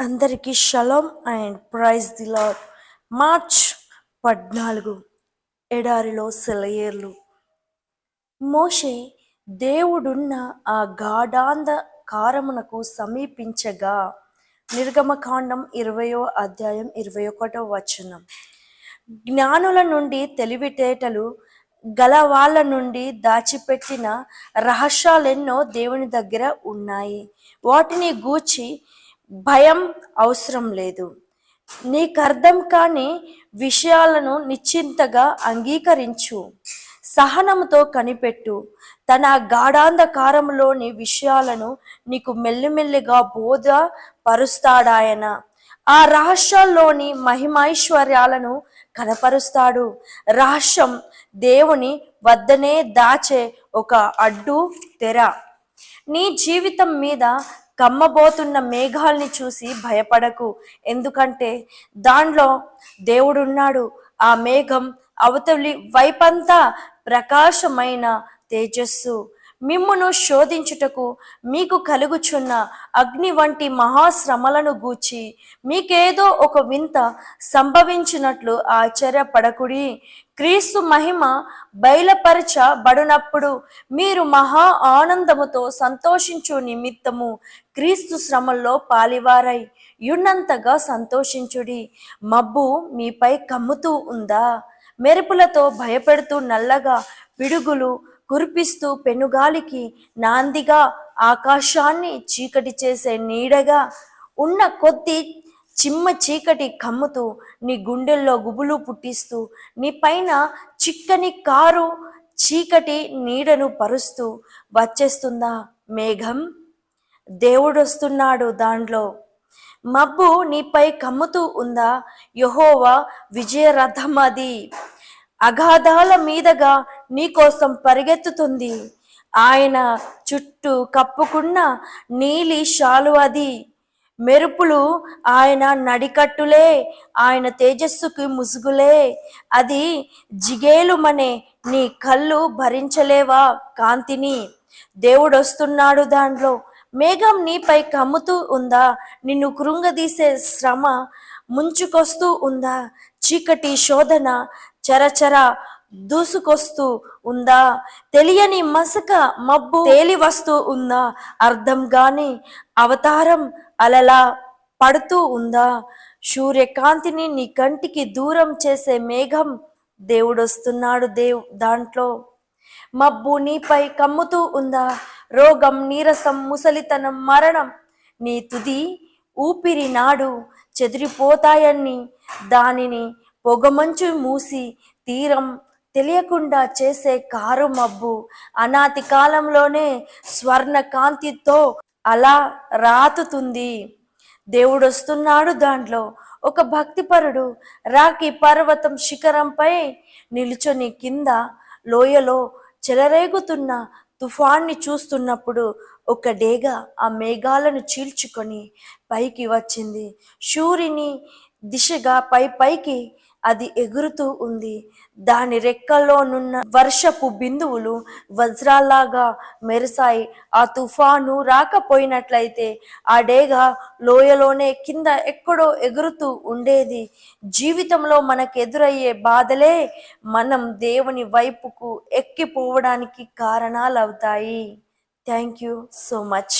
అందరికీ shalom and praise the Lord. March పద్నాలుగు ఎడారిలో సెలయేర్లు. మోషే దేవుడున్న ఆ గాఢాంధ కారమునకు సమీపించగా నిర్గమకాండం ఇరవయో అధ్యాయం ఇరవై ఒకటో వచనం. జ్ఞానుల నుండి తెలివితేటలు గల వాళ్ళ నుండి దాచిపెట్టిన రహస్యాలెన్నో దేవుని దగ్గర ఉన్నాయి. వాటిని గూర్చి భయం అవసరం లేదు. నీకు అర్థం కాని విషయాలను నిశ్చింతగా అంగీకరించు. సహనంతో కనిపెట్టు. తన గాఢాంధకారంలోని విషయాలను నీకు మెల్లిమెల్లిగా బోధ పరుస్తాడాయన ఆ రహస్యాల్లోని మహిమైశ్వర్యాలను కనపరుస్తాడు. రహస్యం దేవుని వద్దనే దాచే ఒక అడ్డు తెర. నీ జీవితం మీద కమ్మబోతున్న మేఘాల్ని చూసి భయపడకు. ఎందుకంటే దానిలో దేవుడున్నాడు. ఆ మేఘం అవతలి వైపంతా ప్రకాశమైన తేజస్సు. మిమ్మును శోధించుటకు మీకు కలుగుచున్న అగ్ని వంటి మహాశ్రమలను గూర్చి మీకేదో ఒక వింత సంభవించినట్లు ఆశ్చర్యపడకుడి. క్రీస్తు మహిమ బయలుపరచబడినప్పుడు మీరు మహా ఆనందముతో సంతోషించు నిమిత్తము క్రీస్తు శ్రమల్లో పాలివారై యున్నంతగా సంతోషించుడి. మబ్బు మీపై కమ్ముతూ ఉందా? మెరుపులతో భయపెడుతూ నల్లగా పిడుగులు కురిపిస్తూ పెనుగాలికి నాందిగా ఆకాశాన్ని చీకటి చేసే నీడగా ఉన్న కొద్ది చిమ్మ చీకటి కమ్ముతూ నీ గుండెల్లో గుబులు పుట్టిస్తూ నీ పైన చిక్కని కారు చీకటి నీడను పరుస్తూ వచ్చేస్తుందా మేఘం? దేవుడొస్తున్నాడు దాంట్లో. మబ్బు నీపై కమ్ముతూ ఉందా? యహోవా విజయరథం అది. అగాధాల మీదగా నీకోసం పరిగెత్తుతుంది. ఆయన చుట్టూ కప్పుకున్న నీలి షాలు అది. మెరుపులు ఆయన నడికట్టులే ఆయన తేజస్సుకి ముసుగులే. అది జిగేలుమనే నీ కళ్ళు భరించలేవా కాంతిని? దేవుడొస్తున్నాడు దాంట్లో. మేఘం నీపై కమ్ముతూ ఉందా? నిన్ను కృంగదీసే శ్రమ ముంచుకొస్తూ ఉందా? చీకటి శోధన చరచర దూసుకొస్తూ ఉందా? తెలియని మసక మబ్బు తేలి వస్తూ ఉందా? అర్థం గాని అవతారం అలలా పడుతూ ఉందా? సూర్యకాంతిని నీ కంటికి దూరం చేసే మేఘం దేవుడొస్తున్నాడు దేవ్ దాంట్లో. మబ్బు నీపై కమ్ముతూ ఉందా? రోగం నీరసం ముసలితనం మరణం నీ తుది ఊపిరి నాడు చెదిరిపోతాయని దానిని పొగమంచు మూసి తీరం తెలియకుండా చేసే కారు మబ్బు అనాతి కాలంలోనే స్వర్ణ కాంతితో అలా రాతుతుంది. దేవుడు వస్తున్నాడు దాంట్లో. ఒక భక్తిపరుడు రాకి పర్వతం శిఖరంపై నిలుచొని కింద లోయలో చెలరేగుతున్న తుఫాన్ని చూస్తున్నప్పుడు ఒక డేగ ఆ మేఘాలను చీల్చుకొని పైకి వచ్చింది. సూర్యుని దిశగా పై పైకి అది ఎగురుతూ ఉంది. దాని రెక్కల్లోనున్న వర్షపు బిందువులు వజ్రాల్లాగా మెరిసాయి ఆ తుఫాను రాకపోయినట్లయితే ఆ డేగా లోయలోనే కింద ఎక్కడో ఎగురుతూ ఉండేది. జీవితంలో మనకు ఎదురయ్యే బాధలే మనం దేవుని వైపుకు ఎక్కిపోవడానికి కారణాలు అవుతాయి థ్యాంక్ యూ సో మచ్.